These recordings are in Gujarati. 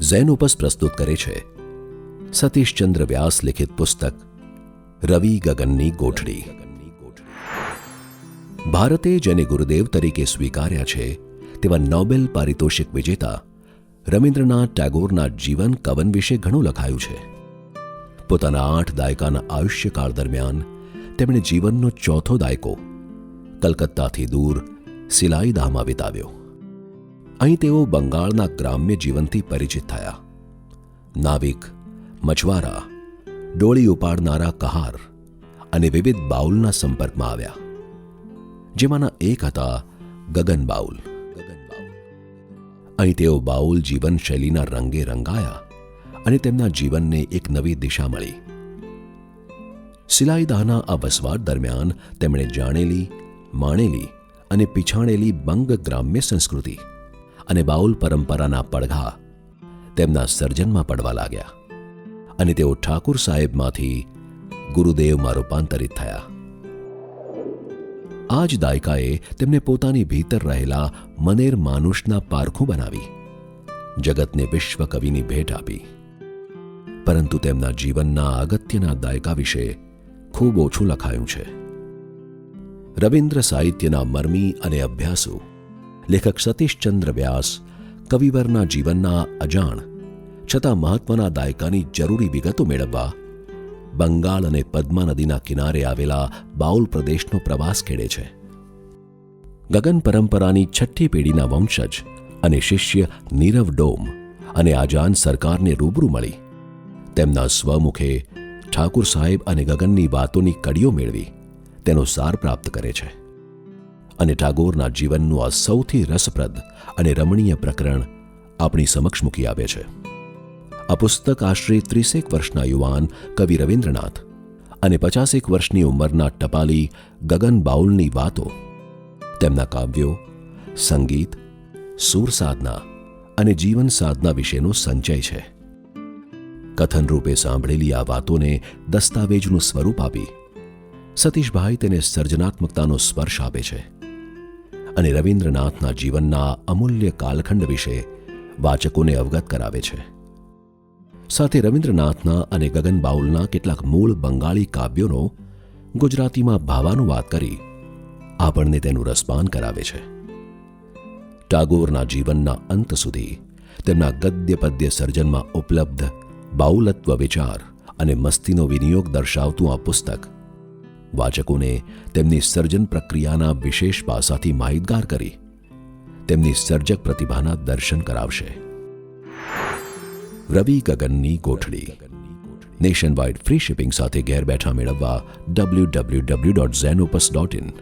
ઝેનોપસ પ્રસ્તુત કરે છે. સતીશચંદ્ર વ્યાસ લિખિત પુસ્તક, રવિ ગગનની ગોઠડી ભારતે જેને ગુરુદેવ તરીકે સ્વીકાર્યા છે, તેવા નોબેલ પારિતોષિક વિજેતા રવિન્દ્રનાથ ટાગોરના જીવન કવન વિશે ઘણું લખાયું છે. પોતાના આઠ દાયકાના આયુષ્યકાળ દરમિયાન તેમણે જીવનનો ચોથો દાયકો કલકત્તાથી દૂર સિલાઈદાહમાં વિતાવ્યો. અહીં તેઓ બંગાળના ગ્રામ્ય જીવનથી પરિચિત થયા. નાવિક મછવારા ડોળી ઉપાડનારા કહાર અને વિવિધ બાઉલના સંપર્કમાં આવ્યા. જેમાંના એક હતા ગગન બાઉલ. અહીં તેઓ બાઉલ જીવનશૈલીના રંગે રંગાયા અને તેમના જીવનને એક નવી દિશા મળી. સિલાઈદાના આ વસવાટ દરમિયાન તેમણે જાણેલી, માણેલી અને પીછાણેલી બંગ ગ્રામ્ય સંસ્કૃતિ અને બાઉલ પરંપરાના પડઘા તેમના સર્જનમાં પડવા લાગ્યા અને તેઓ ઠાકુર સાહેબમાંથી ગુરુદેવમાં રૂપાંતરિત થયા. આ જ દાયકાએ તેમને પોતાની ભીતર રહેલા મનેર માનુષના પારખું બનાવી, જગતને વિશ્વ કવિની ભેટ આપી. પરંતુ તેમના જીવનના અગત્યના દાયકા વિશે ખૂબ ઓછું લખાયું છે. રવિન્દ્ર સાહિત્યના મર્મી અને અભ્યાસુ લેખક સતીશચંદ્ર વ્યાસ, કવિવરના જીવનના અજાણ, છતાં મહત્વના દાયકાની જરૂરી વિગતો મેળવવા, બંગાળ અને પદ્મા નદીના કિનારે આવેલા બાઉલ પ્રદેશનો પ્રવાસ ખેડે છે. ગગન પરંપરાની છઠ્ઠી પેઢીના વંશજ અને શિષ્ય નીરવ ડોમ અને આજાન સરકારને રૂબરૂ મળી. તેમના સ્વમુખે ઠાકુર સાહેબ અને ગગનની વાતોની કડીઓ મેળવી, તેનો સાર પ્રાપ્ત કરે છે. અને ટાગોરના જીવનનું આ સૌથી રસપ્રદ અને રમણીય પ્રકરણ આપણી સમક્ષ મૂકી આવે છે. આ પુસ્તક આશરે ત્રીસેક વર્ષના યુવાન કવિ રવિન્દ્રનાથ અને પચાસેક વર્ષની ઉંમરના ટપાલી ગગન બાઉલની વાતો, તેમના કાવ્યો, સંગીત, સૂર સાધના અને જીવન સાધના વિશેનો સંચય છે. કથન રૂપે સાંભળેલી આ વાતોને દસ્તાવેજનું સ્વરૂપ આપી સતીશભાઈ તેને સર્જનાત્મકતાનો સ્પર્શ આપે છે. અને રવિન્દ્રનાથના જીવનના અમૂલ્ય કાલખંડ વિશે વાચકોને અવગત કરાવે છે. સાથે રવિન્દ્રનાથના અને ગગન બાઉલના કેટલાક મૂળ બંગાળી કાવ્યોનો ગુજરાતીમાં ભાવાનુવાદ કરી આપણને તેનું રસપાન કરાવે છે. ટાગોરના જીવનના અંત સુધી તેમના ગદ્ય પદ્ય સર્જનમાં ઉપલબ્ધ બાઉલત્વ વિચાર અને મસ્તીનો વિનિયોગ દર્શાવતું આ પુસ્તક વાચકોને તેમની સર્જન પ્રક્રિયાના વિશેષ પાસાથી માહિતગાર કરી તેમની સર્જક પ્રતિભાના દર્શન કરાવશે. રવિ ગગનની ગોઠડી નેશન વાઇડ ફ્રી શિપિંગ સાથે ઘેર બેઠા મેળવવા W W W dot Zenopus dot in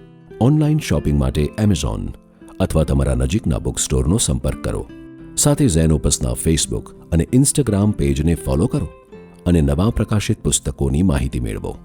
online shopping માટે એમેઝોન અથવા તમારા નજીકના બુક સ્ટોરનો સંપર્ક કરો. સાથે ઝેનોપસના ફેસબુક અને ઇન્સ્ટાગ્રામ પેજને ફોલો કરો અને નવા પ્રકાશિત પુસ્તકોની માહિતી મેળવો.